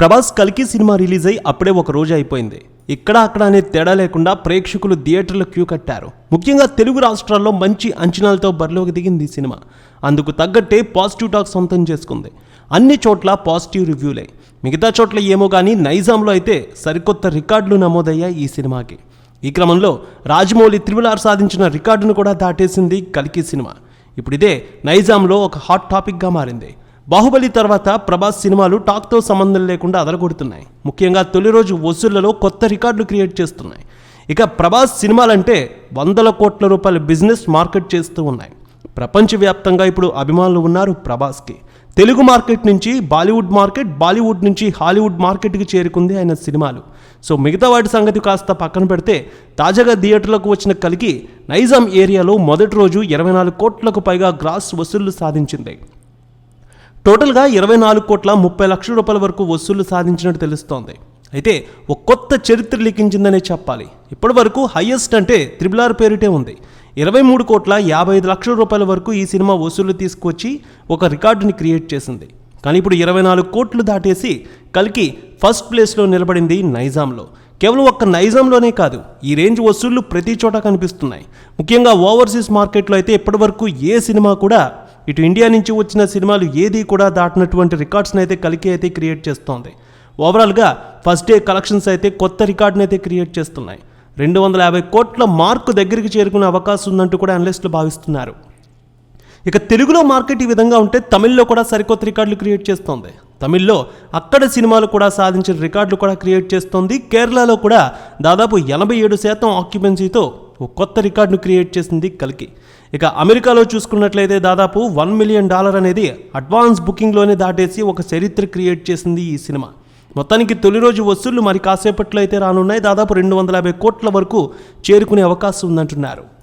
ప్రభాస్ కల్కి cinema release అయి అప్పుడే ఒక రోజు అయిపోయింది. ఇక్కడ అక్కడ అనే తేడా లేకుండా ప్రేక్షకులు థియేటర్లో క్యూ కట్టారు. ముఖ్యంగా తెలుగు రాష్ట్రాల్లో మంచి అంచనాలతో బరిలోకి దిగింది ఈ సినిమా. అందుకు తగ్గట్టే పాజిటివ్ టాక్ సొంతం చేసుకుంది. అన్ని చోట్ల పాజిటివ్ రివ్యూలే. మిగతా చోట్ల ఏమో కానీ నైజాంలో అయితే సరికొత్త రికార్డులు నమోదయ్యాయి ఈ సినిమాకి. ఈ క్రమంలో రాజమౌళి త్రివిలార్ సాధించిన రికార్డును కూడా దాటేసింది కల్కి సినిమా. ఇప్పుడు ఇదే నైజాంలో ఒక హాట్ టాపిక్గా మారింది. బాహుబలి తర్వాత ప్రభాస్ సినిమాలు టాక్తో సంబంధం లేకుండా అదరగొడుతున్నాయి ముఖ్యంగా తొలి రోజు వసూళ్ళలో కొత్త రికార్డులు క్రియేట్ చేస్తున్నాయి. ఇక ప్రభాస్ సినిమాలంటే వందల కోట్ల రూపాయల బిజినెస్ మార్కెట్ చేస్తూ ఉన్నాయి. ప్రపంచవ్యాప్తంగా ఇప్పుడు అభిమానులు ఉన్నారు ప్రభాస్కి. తెలుగు మార్కెట్ నుంచి బాలీవుడ్ మార్కెట్ బాలీవుడ్ నుంచి హాలీవుడ్ మార్కెట్కి చేరుకుంది ఆయన సినిమాలు. సో మిగతా వాటి సంగతి కాస్త పక్కన పెడితే తాజాగా థియేటర్లకు వచ్చిన కలిగి నైజాం ఏరియాలో మొదటి రోజు ఇరవై నాలుగు కోట్లకు పైగా గ్రాస్ వసూళ్ళు సాధించింది. టోటల్గా ఇరవై నాలుగు కోట్ల ముప్పై లక్షల రూపాయల వరకు వసూళ్ళు సాధించినట్టు తెలుస్తోంది. అయితే ఒక కొత్త చరిత్ర లిఖించిందనే చెప్పాలి. ఇప్పటి వరకు హయ్యెస్ట్ అంటే త్రిబుల్ ఆర్ పేరిటే ఉంది. ఇరవై మూడు కోట్ల యాభై ఐదు లక్షల రూపాయల వరకు ఈ సినిమా వసూళ్ళు తీసుకొచ్చి ఒక రికార్డుని క్రియేట్ చేసింది. కానీ ఇప్పుడు ఇరవై నాలుగు కోట్లు దాటేసి కలికి ఫస్ట్ ప్లేస్లో నిలబడింది నైజాంలో. కేవలం ఒక్క నైజాంలోనే కాదు ఈ రేంజ్ వసూళ్ళు ప్రతి చోట కనిపిస్తున్నాయి. ముఖ్యంగా ఓవర్సీస్ మార్కెట్లో అయితే ఇప్పటివరకు ఏ సినిమా కూడా ఇటు ఇండియా నుంచి వచ్చిన సినిమాలు ఏది కూడా దాటినటువంటి రికార్డ్స్ని అయితే కలికి అయితే క్రియేట్ చేస్తోంది. ఓవరాల్గా ఫస్ట్ డే కలెక్షన్స్ అయితే కొత్త రికార్డుని అయితే క్రియేట్ చేస్తున్నాయి. రెండు వందల యాభై కోట్ల మార్కు దగ్గరికి చేరుకునే అవకాశం ఉందంటూ కూడా అనలిస్టులు భావిస్తున్నారు. ఇక తెలుగులో మార్కెట్ ఈ విధంగా ఉంటే తమిళ్ళో కూడా సరికొత్త రికార్డులు క్రియేట్ చేస్తోంది. తమిళ్ళో అక్కడ సినిమాలు కూడా సాధించిన రికార్డులు కూడా క్రియేట్ చేస్తోంది. కేరళలో కూడా దాదాపు ఎనభై ఏడు శాతం ఆక్యుపెన్సీతో ఓ కొత్త రికార్డును క్రియేట్ చేసింది కలికి. ఇక అమెరికాలో చూసుకున్నట్లయితే దాదాపు వన్ మిలియన్ డాలర్ అనేది అడ్వాన్స్ బుకింగ్లోనే దాటేసి ఒక చరిత్ర క్రియేట్ చేసింది ఈ సినిమా. మొత్తానికి తొలి రోజు వసూళ్ళు మరి కాసేపట్లో అయితే రానున్నాయి. దాదాపు రెండు వందల యాభై కోట్ల వరకు చేరుకునే అవకాశం ఉందంటున్నారు.